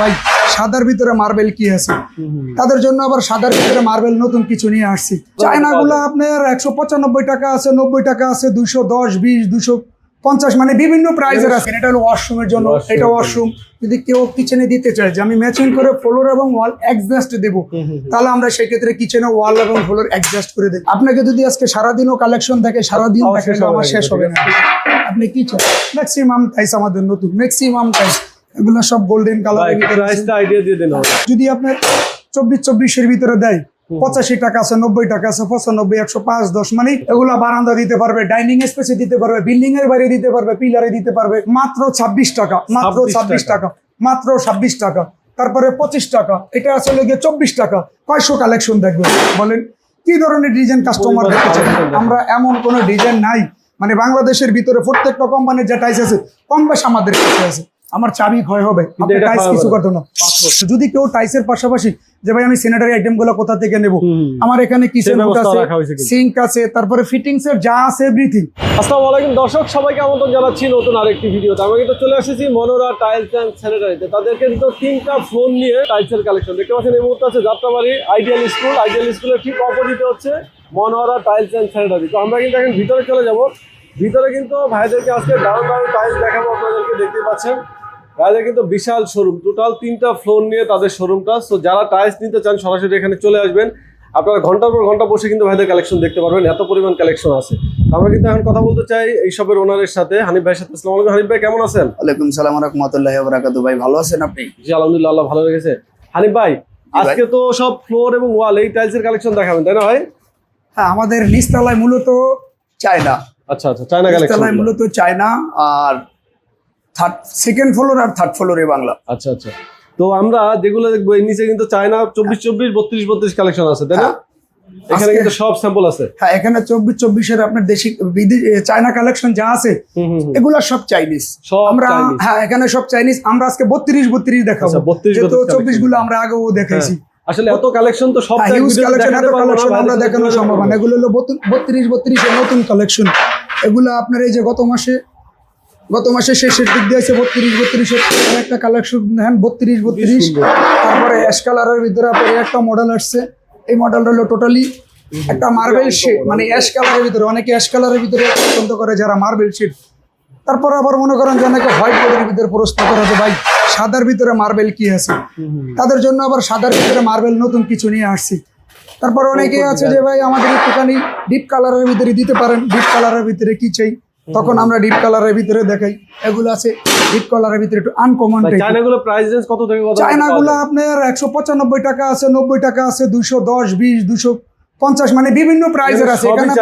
ভাই সাদার ভিতরে মার্বেল কি আছে? তাদের জন্য আবার সাদার ভিতরে মার্বেল নতুন কিছু নিয়ে আসছি। চায়না গুলো আপনার একশো পঁচানব্বই টাকা আছে নব্বই টাকা আছে দুশো দশ বিশ দুশো পঞ্চাশ মানে বিভিন্ন প্রাইজের আছে। এটা হলো ওয়াশরুমের জন্য এটা ওয়াশরুম যদি কেউ কিচেনে দিতে চায় যে আমি ম্যাচিং করে ফ্লোর এবং ওয়াল অ্যাডজাস্ট দেবো তাহলে আমরা সেক্ষেত্রে কিচেনে ওয়াল এবং ফ্লোর অ্যাডজাস্ট করে দিই আপনাকে যদি আজকে সারাদিনও কালেকশন থাকে সারাদিন আমার। শেষ হবে না। আপনি কি চান? ম্যাক্সিমাম টাইস আমাদের নতুন ম্যাক্সিমাম টাইস এগুলো সব গোল্ডেন কালার প্রাইসটা আইডিয়া দিয়ে দিন যদি আপনার চব্বিশ চব্বিশের ভিতরে দেয় পঁচাশি টাকা আছে নব্বই টাকা আছে পঁচানব্বই একশো পাঁচ দশ মানে এগুলা বারান্দা দিতে পারবে ডাইনিং স্পেসে দিতে পারবে বিল্ডিং এর বাইরে দিতে পারবে পিলারে দিতে পারবে মাত্র ছাব্বিশ টাকা মাত্র ছাব্বিশ টাকা। মাত্র ছাব্বিশ টাকা তারপরে পঁচিশ টাকা এটা আসলে গিয়ে চব্বিশ টাকা কয়শো কালেকশন দেখবেন বলেন কি ধরনের ডিজাইন কাস্টমার দেখেন। আমরা এমন কোনো ডিজাইন নাই মানে বাংলাদেশের ভিতরে প্রত্যেকটা কোম্পানির যে টাইস আছে কম বেশ আমাদের কাছে আছে। আমার চাবি ক্ষয় হবে টাইস কিছু করতো না। যদি কেউ টাইসের পাশাপাশি যে ভাই আমি স্যানিটারি আইটেমগুলো কোথা থেকে নেব? আমার এখানে কিচেন আছে। সিঙ্ক আছে তারপরে ফিটিংস এর যা আছে এভরিথিং আসসালামু আলাইকুম। দর্শক সবাইকে আমন্ত্রণ জানাচ্ছি নতুন আরেকটি ভিডিওতে। আমরা কিন্তু চলে এসেছি মনোরা টাইলস অ্যান্ড স্যানিটারিতে তাদের কিন্তু তিনটা ফ্লোর নিয়ে টাইলসের কালেকশন দেখতে পাচ্ছেন এই মুহূর্তে আছে যাত্রাবাড়ি আইডিয়াল স্কুল আইডিয়াল স্কুলের ঠিক অপোজিটে হচ্ছে মনোরা টাইলস অ্যান্ড স্যানিটারি তো আমরা কিন্তু এখন ভিতরে চলে যাব। ভিতরে কিন্তু ভাইদেরকে আজকে দারুণ দারুণ টাইলস দেখাবো আপনাদেরকে দেখতে পাচ্ছেন। ভাইদের কিন্তু বিশাল শোরুম টোটাল তিনটা ফ্লোর নিয়ে তাদের শোরুমটা সো যারা টাইলস নিতে চান সরাসরি এখানে চলে আসবেন। আপনারা ঘণ্টার পর ঘণ্টা বসে কিন্তু ভাইদের কালেকশন দেখতে পারবেন। এত পরিমাণ কালেকশন আছে। আমরা কিন্তু এখন কথা বলতে চাই এই সবের ওনারের সাথে। হানিফ ভাইয়ের সাথে। আসসালামু আলাইকুম। হানিফ ভাই কেমন আছেন? ওয়ালাইকুম সালাম রহমতুল্লাহ বরাকাতু ভাই ভালো আছেন আপনি? জি আলহামদুলিল্লাহ আল্লাহ ভালো রেখেছে। হানিফ ভাই আজকে তো সব ফ্লোর এবং ওয়াল এই টাইলসের কালেকশন দেখাবেন তাই না ভাই? হ্যাঁ আমাদের নিচতলায় মূলত চায়না। আচ্ছা আচ্ছা চায়না কালেকশন মূলত চায়না আর থার্ড সেকেন্ড ফ্লোর আর থার্ড ফ্লোরে বাংলা। আচ্ছা আচ্ছা। তো আমরা যেগুলো দেখব এর নিচে কিন্তু চায়না চব্বিশ চব্বিশ বত্রিশ বত্রিশ কালেকশন আছে তাই না? হ্যাঁ। এখানে কিন্তু সব স্যাম্পল আছে। হ্যাঁ এখানে চব্বিশ চব্বিশের আপনার দেশি বিদেশি চায়না কালেকশন যা আছে। এগুলা সব চাইনিজ আমরা হ্যাঁ এখানে সব চাইনিজ আমরা আজকে বত্রিশ বত্রিশ দেখাবো। আচ্ছা, 32 যেহেতু 32 চব্বিশগুলো আমরা আগেও দেখাইছি। আসলে এত কালেকশন তো সব হিউজ কালেকশন এত কালেকশন আমরা দেখানো সম্ভব না। এগুলো হলো বত্রিশ বত্রিশের নতুন কালেকশন এগুলো আপনার এই যে গত মাসে গত মাসে শেষের দিক দিয়ে আছে বত্রিশ বত্রিশের একটা কালেকশন দেখেন বত্রিশ বত্রিশ। তারপরে অ্যাশ কালারের ভিতরে আপনার একটা মডেল আসছে। এই মডেলটা হলো টোটালি একটা মার্বেল শেড মানে অ্যাশ কালারের ভিতরে অনেকে অ্যাশ কালারের ভিতরে পছন্দ করে যারা মার্বেল শেড তারপর আবার মনে করেন যে অনেকে হোয়াইট বোর্ডের ভিতরে প্রশ্ন করা যে ভাই সাদার ভিতরে মার্বেল কি আছে? তাদের জন্য আবার সাদার ভিতরে মার্বেল নতুন কিছু নিয়ে আসছি। তারপর অনেকে আছে যে ভাই আমাদের একটুখানি ডিপ কালারের ভিতরে দিতে পারেন। ডিপ কালারের ভিতরে কি চাই? তখন আমরা ডিপ কালারের ভিতরে দেখাই। এগুলো আছে ডিপ কালারের ভিতরে একটু আনকমন চায়নাগুলো প্রাইস রেঞ্জ কত থেকে কত চায়না গুলো আপনার একশো পঁচানব্বই টাকা আছে নব্বই টাকা আছে দুশো দশ বিশ দুশো পঞ্চাশ মানে বিভিন্ন প্রাইজের আছে। এখানে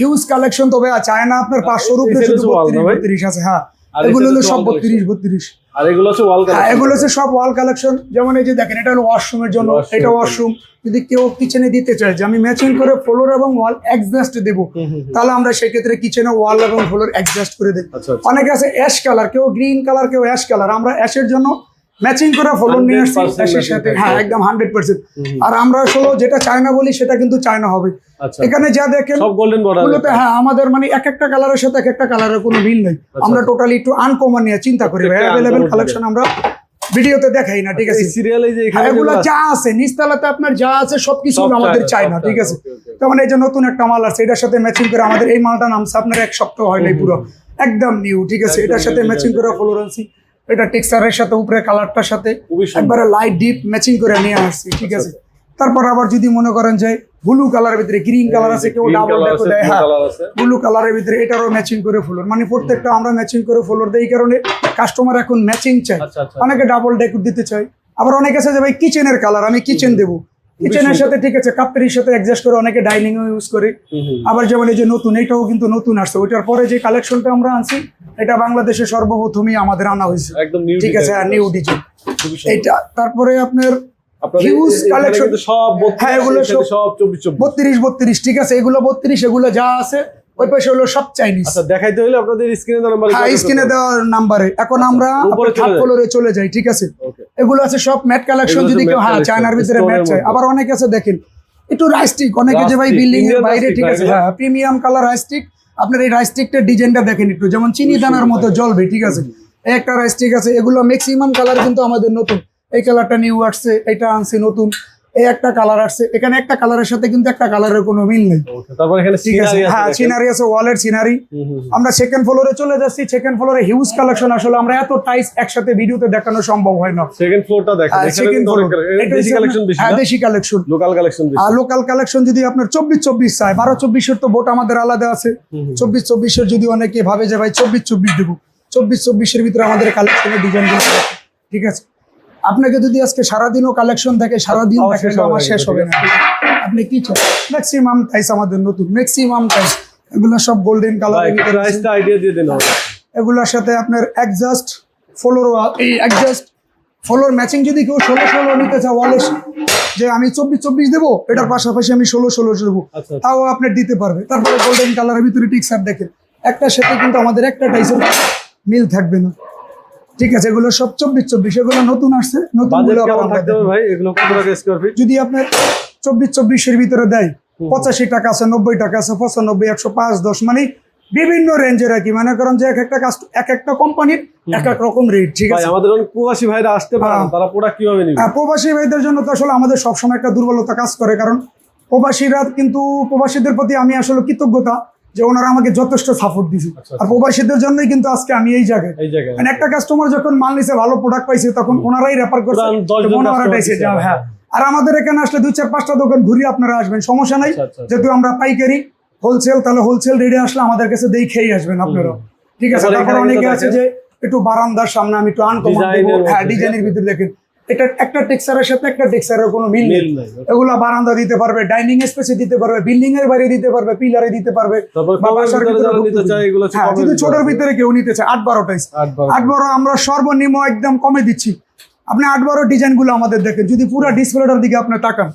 হিউজ কালেকশন তবে চায়না আপনার পাঁচশোর উপরে এই শুধু সেটা তো wall না বত্রিশ ভাই? বত্রিশ আছে হ্যাঁ। এগুলো হলো সব wall বত্রিশ বত্রিশ। আর এগুলো হচ্ছে ওয়াল হ্যাঁ কালেকশন এগুলো হচ্ছে সব ওয়াল কালেকশন যেমন এই যে দেখেন এটা হলো ওয়াশরুমের জন্য এটা ওয়াশরুম যদি কেউ কিচেনে দিতে চায় যে আমি ম্যাচিং করে ফ্লোর এবং ওয়াল অ্যাডজাস্ট দেবো তাহলে আমরা সেক্ষেত্রে কিচেনে ওয়াল এবং ফ্লোর অ্যাডজাস্ট করে দিই। আচ্ছা আচ্ছা। অনেকে আছে অ্যাশ কালার কেউ গ্রিন কালার কেউ অ্যাশ কালার আমরা অ্যাশের জন্য ম্যাচিং করে ফ্লোর নিয়ে আসছি 100% অ্যাশের matching সাথে। হ্যাঁ একদম হান্ড্রেড পার্সেন্ট আর আমরা আসলে যেটা চায়না বলি সেটা কিন্তু চায়না হবে। আচ্ছা। এখানে যা দেখেন সব গোল্ডেন বর্ডার হ্যাঁ আমাদের মানে এক একটা কালারের সাথে এক একটা কালারের কোনো মিল নেই। আমরা টোটালি একটু আনকমন নিয়ে চিন্তা করি। অ্যাভেলেবেল কালেকশন আমরা ভিডিওতে দেখাই না ঠিক আছে? সিরিয়ালে যে আর এখানে এগুলো যা আছে নিচতলাতে আপনার যা আছে সবকিছু আমাদের চাই না ঠিক আছে? okay. তেমন এই যে নতুন একটা মাল আছে এটার সাথে ম্যাচিং করে আমাদের এই মালটা নামছে আপনার এক সপ্তাহ হয় নাই পুরো। একদম নিউ ঠিক আছে? এটার সাথে ম্যাচিং করে ফ্লোরেন্সি এটা টেক্সচারের সাথে উপরে কালারটার সাথে একবারে লাইট ডিপ ম্যাচিং করে নিয়ে আসছি ঠিক আছে? তারপর আবার যদি মনে করেন যে ব্লু কালারের ভিতরে গ্রিন কালার আছে কেউ ডাবল দেখো দেয় হ্যাঁ। ব্লু কালারের ভিতরে এটারও ম্যাচিং করে ফ্লোর। মানে প্রত্যেকটা আমরা ম্যাচিং করে ফ্লোর দেই এই কারণে কাস্টমার এখন ম্যাচিং চাই আচ্ছা, আচ্ছা। অনেকে ডাবল ডেকোর দিতে চাই আবার অনেকে আছে যে ভাই কিচেনের কালার আমি কিচেন দেবো। কিচেনের সাথে ঠিক আছে কাপড়ির সাথে অ্যাডজাস্ট করে অনেকে ডাইনিং ইউজ করে। আবার যেমন এই যে নতুন এটাও কিন্তু নতুন আসছে। ওইটার পরে যে কালেকশনটা আমরা আনছি এটা বাংলাদেশে সর্বপ্রথমই আমাদের আনা হয়েছে। একদম নিউ ঠিক আছে নিউ ডিজাইন এটা তারপরে আপনার হিউজ কালেকশন সব হ্যাঁ, এগুলো সব- বত্রিশ বত্রিশ ঠিক আছে এগুলো বত্রিশ এগুলো যা আছে ওই পাশে হলো সব চাইনিজ আচ্ছা দেখাইতে হলে আপনাদের স্ক্রিনে দেওয়া নাম্বার হ্যাঁ স্ক্রিনে দেওয়ার নাম্বারে। এখন আমরা চলে থার্ড। ফ্লোরে চলে যাই ঠিক আছে? এগুলো আছে সব ম্যাট কালেকশন যদি কেউ হ্যাঁ চায়নার ভিতরে ম্যাট চাই আবার অনেকে আছে দেখেন একটু রাইস্টিক অনেকে যে ভাই বিল্ডিং এর বাইরে ঠিক আছে? হ্যাঁ প্রিমিয়াম কালার রাইস্টিক আপনার এই রাইস্টিকটার ডিজাইনটা দেখেন একটু। যেমন চিনি দানার মতো জ্বলবে ঠিক আছে? একটা রাইস্টিক আছে। এগুলো ম্যাক্সিমাম কালার কিন্তু আমাদের নতুন। এই কালারটা নিউ আসছে এটা আনছে নতুন। এই একটা কালার আসছে। এখানে একটা কালারের সাথে কিন্তু একটা কালারের কোনো মিল নেই। হ্যাঁ সিনারি আছে ওয়ালের সিনারি হুম, হুম। আমরা সেকেন্ড ফ্লোরে চলে যাচ্ছি। সেকেন্ড ফ্লোরে হিউজ কালেকশন আসলে আমরা এত টাইস একসাথে ভিডিওতে দেখানো সম্ভব হয় না। সেকেন্ড ফ্লোরটা দেখেন সেকেন্ড ফ্লোর দেশি কালেকশন বেশি হ্যাঁ দেশি কালেকশন লোকাল কালেকশন বেশি। আর লোকাল কালেকশন যদি আপনার চব্বিশ চব্বিশ চায় বারো চব্বিশের তো বোট আমাদের আলাদা আছে। চব্বিশ চব্বিশের যদি অনেকে ভাবে যে ভাই চব্বিশ চব্বিশ দেবো চব্বিশ চব্বিশের ভিতরে আমাদের কালেকশনের ডিজাইন ঠিক আছে? আপনাকে যদি আজকে সারাদিনও কালেকশন থাকে সারাদিন আমার শেষ হবে না, আপনি কি চান? ম্যাক্সিমাম টাইস আমাদের নতুন ম্যাক্সিমাম টাইস এগুলো সব গোল্ডেন। প্রাইসটা আইডিয়া দিয়ে দিন এগুলোর সাথে আপনার অ্যাডজাস্ট ফ্লোর এই অ্যাডজাস্ট ফ্লোর ম্যাচিং যদি কেউ ষোলো ষোলো নিতে চায় ওয়ালে যে আমি চব্বিশ চব্বিশ দেবো এটার পাশাপাশি আমি ষোলো ষোলো দেবো আচ্ছা তাও আপনি দিতে পারবে। তারপরে গোল্ডেন কালারের ভিতরে টিক্সার দেখেন। একটার সাথে কিন্তু আমাদের একটা টাইসের মিল থাকবে না। ঠিক আছে এগুলো সব চব্বিশ চব্বিশ এগুলো নতুন আসছে নতুন যদি আপনার চব্বিশ চব্বিশের ভিতরে দেয় পঁচাশি টাকা আছে নব্বই টাকা আছে পঁচানব্বই একশো পাঁচ দশ মানে বিভিন্ন রেঞ্জের আর কি। মনে করেন যে এক একটা কাস্ট এক একটা কোম্পানির এক এক রকম রেট ঠিক আছে? আমাদের প্রবাসী ভাইরা আসতে পারে হ্যাঁ। তারা প্রোডাক্ট কীভাবে নিবে? হ্যাঁ, প্রবাসী ভাইদের জন্য তো আসলে আমাদের সবসময় একটা দুর্বলতা কাজ করে কারণ প্রবাসীরা কিন্তু প্রবাসীদের প্রতি আমি আসলে কৃতজ্ঞতা। যে ওনারা আমাকে যথেষ্ট সাপোর্ট দিছে। আচ্ছা, আর প্রবাসীদের জন্যই কিন্তু আজকে আমি এই জায়গায়। মানে একটা কাস্টমার যখন মাল নিছে ভালো প্রোডাক্ট পাইছে তখন ওনারাই রেফার করছে মনে customer হারাটাইছে দিছে যা আবার। হ্যাঁ। আর আমাদের এখানে আসলে দুই চার পাঁচটা দোকান ঘুরিয়ে আপনারা আসবেন। সমস্যা নাই আচ্ছা, আচ্ছা, আচ্ছা। যেহেতু আমরা পাইকারি হোলসেল তাহলে হোলসেল রেটে আসলে আমাদের কাছে দেই খেয়ে আসবেন আপনারা ঠিক আছে তারপরে অনেকে আছে যে একটু বারান্দার সামনে আমি একটু আনকমন হ্যাঁ ডিজাইনের? ভিতরে দেখেন এটা একটা টেক্সারের সাথে একটা টেক্সারের কোনো মিল নেই। এগুলা বারান্দা দিতে পারবে ডাইনিং স্পেসে দিতে পারবে বিল্ডিং এর বাইরে দিতে পারবে পিলারে দিতে পারবে হ্যাঁ যদি ছোটর ভিতরে। কেউ নিতে চায় আট বারোটাই আট বারো আমরা সর্বনিম্ন একদম কমে দিচ্ছি। আপনি আট বারো ডিজাইনগুলো আমাদের দেখেন যদি পুরো ডিসপ্লেটার দিকে আপনি তাকান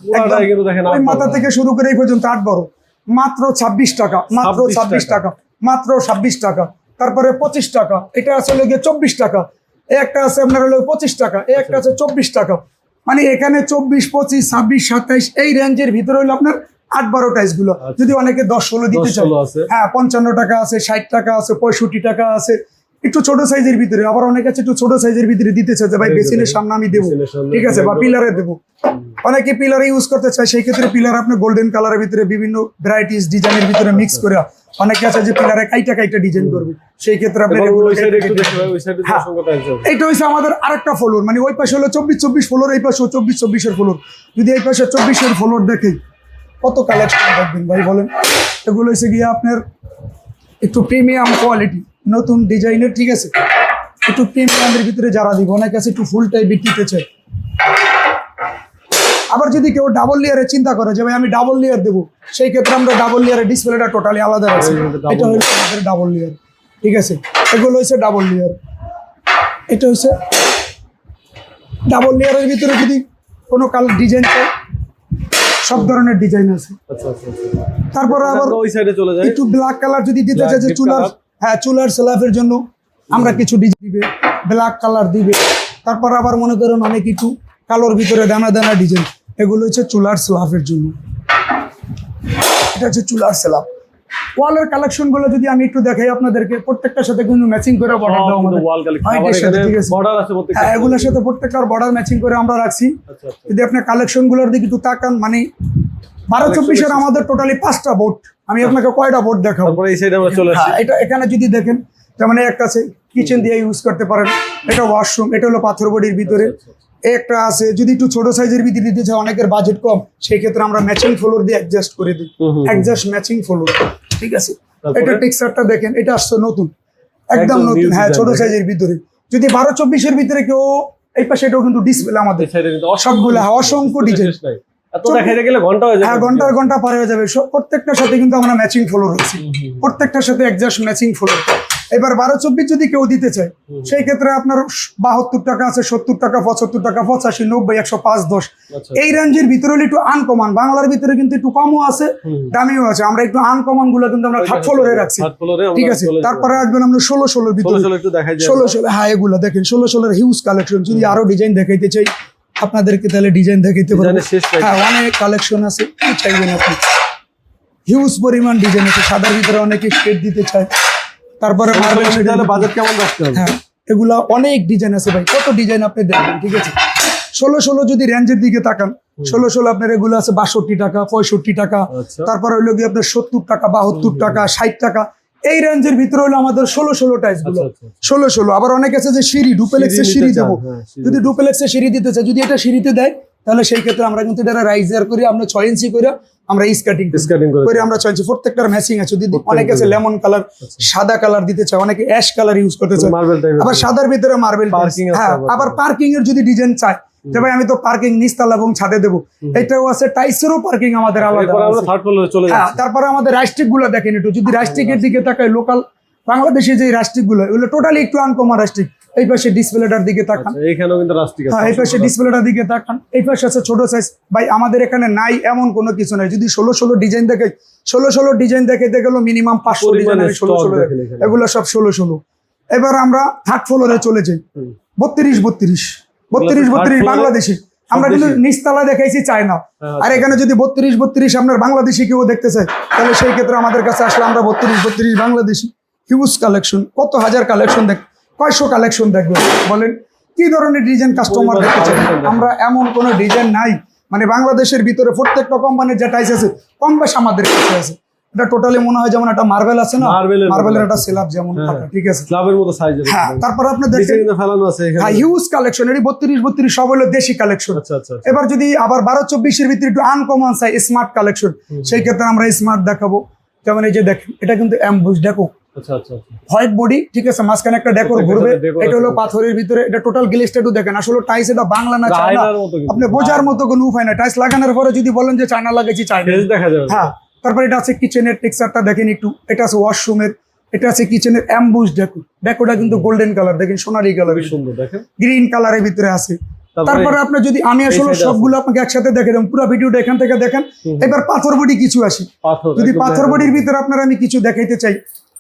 দেখেন ওই মাথা থেকে শুরু করে এই পর্যন্ত আট বারো। মাত্র ছাব্বিশ টাকা মাত্র ছাব্বিশ টাকা। টাকা মাত্র ছাব্বিশ টাকা তারপরে পঁচিশ টাকা এটা আসলে গিয়ে চব্বিশ টাকা। একটা আছে আপনার হলো পঁচিশ টাকা এই একটা আছে চব্বিশ টাকা। মানে এখানে চব্বিশ পঁচিশ ছাব্বিশ সাতাইশ এই রেঞ্জের ভিতরে হলো আপনার আট বারো টাইসগুলো। আচ্ছা। যদি অনেকে দশ ষোলো দিতে আছে। হ্যাঁ পঞ্চান্ন টাকা আছে ষাট টাকা আছে পঁয়ষট্টি টাকা আছে। একটু ছোট সাইজের ভিতরে আবার অনেক আছে একটু ছোট সাইজের ভিতরে দিতে যে ভাই বেসিনের সামনে আমি দেবো। ঠিক আছে বা পিলারে দেবো। অনেকে পিলারে ইউজ করতে চায় সেই ক্ষেত্রে পিলার আপনি গোল্ডেন কালারের ভিতরে বিভিন্ন ভ্যারাইটিস ডিজাইনের ভিতরে মিক্স করে অনেকে আছে যে পিলারে কাইটা কাইটা ডিজাইন করবে। সেই ক্ষেত্রে আপনি সাইডে হ্যাঁ। হচ্ছে আমাদের আরেকটা ফ্লোর মানে ওই পাশে হলো চব্বিশ চব্বিশ ফ্লোর এই পাশে চব্বিশ চব্বিশের ফ্লোর যদি এই পাশে চব্বিশের ফ্লোর দেখে কত কালেকশন দেখবেন ভাই বলেন? এগুলো হচ্ছে গিয়ে আপনার একটু প্রিমিয়াম কোয়ালিটি নতুন ডিজাইনের ঠিক আছে? একটু প্রিমিয়ামের ভিতরে যারা দিব অনেক আছে একটু ফুল টাইপ বিক্রিতে চাই। আবার যদি কেউ ডাবল লেয়ারে চিন্তা করে যে ভাই আমি ডাবল লেয়ার দেবো সেই ক্ষেত্রে আমরা ডাবল লেয়ারের ডিসপ্লেটা টোটালি আলাদা double এটা হলো আমাদের ডাবল লেয়ার ঠিক আছে? এগুলো হচ্ছে ডাবল লেয়ার এটা হচ্ছে ডাবল লেয়ারের ভিতরে যদি কোনো কালার ডিজাইন চাই সব ধরনের ডিজাইন আছে। আচ্ছা আচ্ছা আচ্ছা। তারপরে আবার ওই সাইডে চলে যাই। একটু ব্ল্যাক কালার যদি দিতে চাই যে চুলার। হ্যাঁ চুলার স্ল্যাবের জন্য আমরা কিছু ডিজাইন দিবে ব্ল্যাক কালার দিবে। তারপর আবার মনে করেন অনেক কিছু কালোর ভিতরে দানা দানা ডিজাইন এগুলো হচ্ছে চুলার স্ল্যাবের জন্য। এটা হচ্ছে চুলার স্ল্যাব ওয়ালের কালেকশনগুলো যদি আমি একটু দেখাই আপনাদেরকে প্রত্যেকটার সাথে কিন্তু ম্যাচিং করে বর্ডার দেওয়া আমাদের। ওয়াল কালেকশন White আবার এর সাথে, এখানে ঠিক আছে। বর্ডার আছে প্রত্যেকটা হ্যাঁ এগুলোর সাথে প্রত্যেকটার বর্ডার ম্যাচিং করে আমরা রাখছি। আচ্ছা আচ্ছা। যদি আপনি কালেকশনগুলোর দিকে একটু তাকান মানে বারো চব্বিশের আমাদের টোটালি পাঁচটা বোর্ড আমি আপনাকে কয়টা বোর্ড দেখাবো? এই সাইডে আমরা চলে আসি হ্যাঁ এটা এখানে যদি দেখেন যেমন এই একটা আছে কিচেন দিয়ে ইউজ করতে পারেন। এটা ওয়াশরুম এটা হলো পাথর বডির ভিতরে। একটা আছে যদি একটু ছোট সাইজের ভিতরে দিতে চায় অনেকের বাজেট কম সেই ক্ষেত্রে আমরা ম্যাচিং ফ্লোর দিয়ে অ্যাডজাস্ট করে দিই। অ্যাডজাস্ট ম্যাচিং ফ্লোর ঠিক আছে? এটা টেক্সচারটা দেখেন এটা আসছে নতুন। একদম নতুন হ্যাঁ ছোট সাইজের ভিতরে। যদি বারো চব্বিশের ভিতরে কেউ এই পাশে এটাও কিন্তু ডিসপ্লে আমাদের। সবগুলো অসংখ্য ডিজাইন গেলে ঘণ্টা হয়ে যাবে। হ্যাঁ ঘণ্টার ঘণ্টা পার হয়ে যাবে। প্রত্যেকটার সাথে কিন্তু আমরা ম্যাচিং ফ্লোর হচ্ছি প্রত্যেকটার সাথে একজাস্ট ম্যাচিং ফ্লোর এবার বারো চব্বিশ যদি কেউ দিতে চায় সেই ক্ষেত্রে আপনার বাহাত্তর টাকা আছে সত্তর টাকা পঁচাত্তর টাকা পঁচাশি নব্বই একশো পাঁচ দশ। আচ্ছা। এই রেঞ্জের ভিতরে হলে একটু আনকমন বাংলার ভিতরে কিন্তু একটু কমও আছে দামিও আছে। আমরা একটু আনকমনগুলো কিন্তু আমরা থার্ড ফ্লোরে রাখছি। ঠিক আছে? তারপরে আসবেন আমরা ষোলো ষোলোর ষোলো ভিতরে ষোলো ষোলো হ্যাঁ এগুলো দেখেন। ষোলো ষোলোর হিউজ কালেকশন যদি আরও ডিজাইন দেখাইতে চাই আপনাদেরকে তাহলে ডিজাইন দেখাইতে পারব। ডিজাইনের শেষ নাই। হ্যাঁ অনেক কালেকশন আছে কি চাইবেন আপনি? হিউজ পরিমাণ ডিজাইন আছে সাদার ভিতরে অনেকে শেড দিতে চায়। তারপরে মার্বেল তাহলে বাজেট কেমন রাখতে হবে? হ্যাঁ এগুলা অনেক ডিজাইন আছে ভাই। কত ডিজাইন আপনি দেখবেন ঠিক আছে? ষোলো ষোলো যদি রেঞ্জের দিকে তাকান ষোলো ষোলো আপনার এগুলো আছে বাষট্টি টাকা পঁয়ষট্টি টাকা। আচ্ছা। তারপর হইল কি আপনার সত্তর টাকা বাহাত্তর টাকা ষাট টাকা। এই রেঞ্জের ভিতরে হলো আমাদের ষোলো ষোলো টাইসগুলো। আচ্ছা, আচ্ছা। ষোলো ষোলো। আবার অনেক আছে যে সিঁড়ি ডুপেলেক্সের সিঁড়ি দেবো। হ্যাঁ, যদি ডুপেলেক্সের সিঁড়ি দিতে চাই যদি এটা সিঁড়িতে দেয় তাহলে সেই ক্ষেত্রে আমরা কিন্তু এটা রাইজার করি আমরা ছয় ইঞ্চি করে আমরা স্কাটিং স্কেটিং করে আমরা ছয় ইঞ্চি প্রত্যেকটার ম্যাচিং আছে। যদি প্রত্যেকটা অনেকে আছে লেমন কালার সাদা কালার দিতে চায় অনেকে অ্যাশ কালার ইউজ করতে চায়। আবার সাদার ভিতরে মার্বেল হ্যাঁ আবার। আবার পার্কিং এর যদি ডিজাইন চায় যে ভাই আমি তো পার্কিং নিচতলা এবং ছাদে দেবো। এটাও আছে টাইসেরও পার্কিং আমাদের আলাদা হ্যাঁ তারপরে আমাদের রাষ্ট্রিকগুলো দেখেন একটু। যদি রাষ্ট্রিকের দিকে তাকায় লোকাল বাংলাদেশে যে রাষ্ট্রিকগুলো এগুলো টোটালি একটু আনকমন রাষ্ট্রিক। এই পাশে ডিসপ্লেটার দিকে তাকান। আচ্ছা, কিন্তু রাস্টিক হ্যাঁ এই পাশে ডিসপ্লেটার দিকে তাকান। এই পাশে আছে ছোট সাইজ ভাই আমাদের এখানে নাই এমন কোনো কিছু নাই। যদি ষোলো ষোলো ডিজাইন দেখে ষোলো ষোলো ডিজাইন দেখাইতে গেল মিনিমাম পাঁচশো ডিজাইন ষোলো ষোলো এগুলো সব ষোলো ষোলো। এবার আমরা থার্ড ফ্লোরে চলে যাই। বত্রিশ বত্রিশ। বত্রিশ বত্রিশ বাংলাদেশি। আমরা কিন্তু? নিচতলা দেখাইছি চায়না। হ্যাঁ, আর এখানে যদি বত্রিশ বত্রিশ আপনার বাংলাদেশি কেউ দেখতে চায় তাহলে সেই ক্ষেত্রে আমাদের কাছে আসলে আমরা বত্রিশ বত্রিশ বাংলাদেশি। হিউজ কালেকশন কত হাজার কালেকশন দেখ কয়শো কালেকশন দেখবেন বলেন। কি ধরনের ডিজাইন কাস্টমার দেখতে চায়? আমরা এমন কোনো ডিজাইন নাই। মানে বাংলাদেশের ভিতরে প্রত্যেকটা কোম্পানির যে টাইস আছে কম বেশ আমাদের কাছে আছে। এটা টোটালি মনে হয় যেমন একটা মার্বেল আছে না? মার্বেলের একটা। সেলাপ যেমন হ্যাঁ। ঠিক আছে? স্ল্যাবের মতো সাইজের হ্যাঁ তারপর আপনি দেখেন ফেলানো আছে হ্যাঁ হিউজ কালেকশন এটি বত্রিশ বত্রিশ সব হলো দেশি কালেকশন আচ্ছা আচ্ছা আচ্ছা। এবার যদি আবার বারো চব্বিশের ভিতরে একটু আনকমন চাই স্মার্ট কালেকশন সেই ক্ষেত্রে আমরা স্মার্ট দেখাবো। যেমন এই যে দেখেন এটা কিন্তু অ্যাম্বুস দেখো। আচ্ছা আচ্ছা আচ্ছা। হোয়াইট বডি ঠিক আছে মাঝখানে একটা ডেকোর ঘুরবে। এটা হলো পাথরের ভিতরে এটা টোটাল গ্লেসটা একটু দেখেন। আসলে টাইস এটা বাংলা না চায়না। আপনি বোঝার মতো কোনো উপায় না টাইস লাগানোর পরে যদি বলেন যে চায়না লাগাইছি চায়না দেখা যাবে। হ্যাঁ। তারপর এটা আছে কিচেনের টেক্সচারটা দেখেন একটু এটা আছে ওয়াশরুমের এটা আছে কিচেনের অ্যাম্বুস ডেকো ডেকোটা কিন্তু গোল্ডেন কালার দেখেন সোনালী কালার সুন্দর দেখেন। গ্রিন কালারের ভিতরে আছে। তারপরে তারপরে আপনি যদি আমি আসলে। সবগুলো আপনাকে একসাথে দেখে দেবো পুরো ভিডিওটা এখান থেকে দেখেন। এবার পাথর বডি কিছু আসি যদি পাথর বডির ভিতরে আপনার আমি কিছু দেখাইতে চাই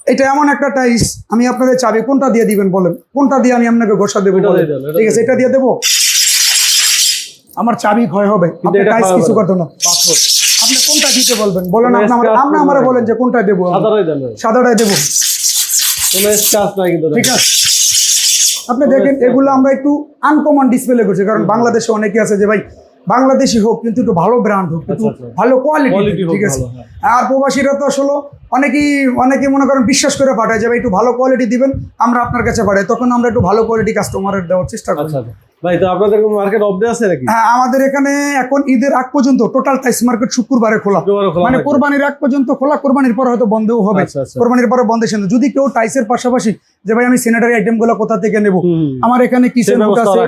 এটা এমন একটা টাইস আমি আপনাদের চাবি কোনটা দিয়ে দিবেন বলেন? কোনটা দিয়ে আমি আপনাকে ঘষা দেবো ঠিক আছে এটা দিয়ে দেবো? আমার চাবি ক্ষয় হবে। টাইস কিছু করতে না। পাথর। আপনি কোনটা দিতে বলবেন? বলেন আপনি আমার আমারে বলেন যে কোনটা দেবো আমি? সাদারাই দেন। সাদাটাই দেবো। কোনো স্ক্র্যাচ নাই কিন্তু ঠিক আছে। আপনি দেখেন এগুলো আমরা একটু আনকমন ডিসপ্লে করছি কারণ বাংলাদেশে অনেকে আছে যে ভাই বাংলাদেশি হোক কিন্তু একটু ভালো ব্র্যান্ড হোক কিন্তু আচ্ছা, আচ্ছা। ভালো কোয়ালিটি ঠিক আছে। হ্যাঁ। আর প্রবাসীরা তো আসলে অনেকেই অনেকে মনে করেন বিশ্বাস করে পাঠায় যে ভাই একটু ভালো কোয়ালিটি দিবেন আমরা আপনার কাছে পাঠাই। তখন আমরা একটু ভালো কোয়ালিটি কাস্টমারের দেওয়ার চেষ্টা করি। আচ্ছা। ভাই তো আপনাদের মার্কেট অফ আছে নাকি? হ্যাঁ আমাদের এখানে এখন ঈদের আগ পর্যন্ত টোটাল টাইস মার্কেট শুক্রবারে খোলা। মানে কোরবানির আগ পর্যন্ত খোলা কোরবানির পর হয়তো বন্ধও হবে। আচ্ছা, আচ্ছা। কোরবানির পরে বন্ধ ছিল যদি কেউ টাইসের পাশাপাশি যে ভাই আমি স্যানিটারি আইটেমগুলো কোথা থেকে নেব? আমার এখানে কিচেন আছে।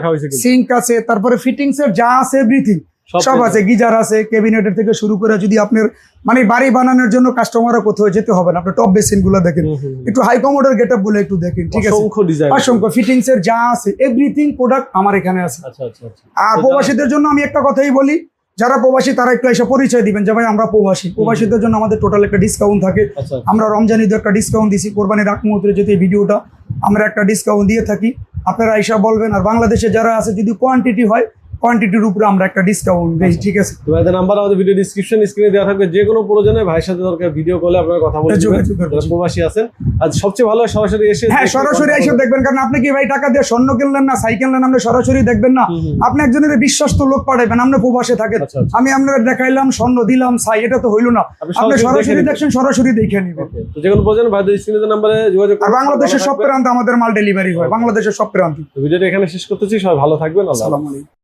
সিঙ্ক আছে তারপরে ফিটিংস এর যা আছে এভরিথিং সব আছে গিজার আছে ক্যাবিনেটের থেকে শুরু করে যদি আপনার মানে বাড়ি বানানোর জন্য কাস্টমারও কোথাও যেতে হবে না। আপনি টপ বেসিনগুলো দেখেন। একটু হাই কমোডের গেট আপগুলো একটু দেখেন ঠিক আছে? অসংখ্য ডিজাইন অসংখ্য ফিটিংস এর যা আছে এভরিথিং প্রোডাক্ট আমার এখানে আছে। আচ্ছা আচ্ছা আচ্ছা। আর প্রবাসীদের জন্য আমি একটা কথাই বলি যারা প্রবাসী তারা একটু এসে পরিচয় দিবেন যে ভাই আমরা প্রবাসী। প্রবাসীদের জন্য আমাদের টোটাল একটা ডিসকাউন্ট থাকে। আমরা রমজান ঈদে একটা ডিসকাউন্ট দিছি কোরবানির আগ মুহূর্তে যদি এই ভিডিওটা আমরা একটা ডিসকাউন্ট দিয়ে থাকি আপনারা আইসা বলবেন। আর বাংলাদেশে যারা আছে যদি কোয়ান্টিটি হয় কোয়ান্টিটির উপরে আমরা একটা ডিসকাউন্ট দিই ঠিক আছে? তো ভাইদের নাম্বার আমাদের ভিডিও ডিসক্রিপশন স্ক্রিনে দেওয়া থাকবে। যে কোনো প্রয়োজনে ভাইয়ের সাথে দরকার ভিডিও কলে আপনারা কথা বলে যোগাযোগ দিবেন। প্রবাসী আছেন আর সবচেয়ে ভালো সরাসরি এসে হ্যাঁ সরাসরি এসে দেখবেন কারণ আপনি কি ভাই টাকা দিয়ে স্বর্ণ কিনলেন না সাইকেল নেন আপনি সরাসরি দেখবেন না। আপনি একজনের বিশ্বস্ত লোক পাঠাবেন আপনি প্রবাসে থাকেন। আচ্ছা, আচ্ছা। আমি আপনার দেখাইলাম স্বর্ণ দিলাম সাই এটা তো হইল না। আপনি সরাসরি দেখছেন সরাসরি দেখে নিবেন। তো যে কোনো প্রয়োজনে ভাইদের স্ক্রিনে নাম্বারে যোগাযোগ আর। বাংলাদেশের সব প্রান্তে আমাদের মাল ডেলিভারি হয় বাংলাদেশের সব প্রান্তে। ভিডিওটা এখানে শেষ করতেছি সবাই ভালো থাকবেন। আসসালামু আলাইকুম।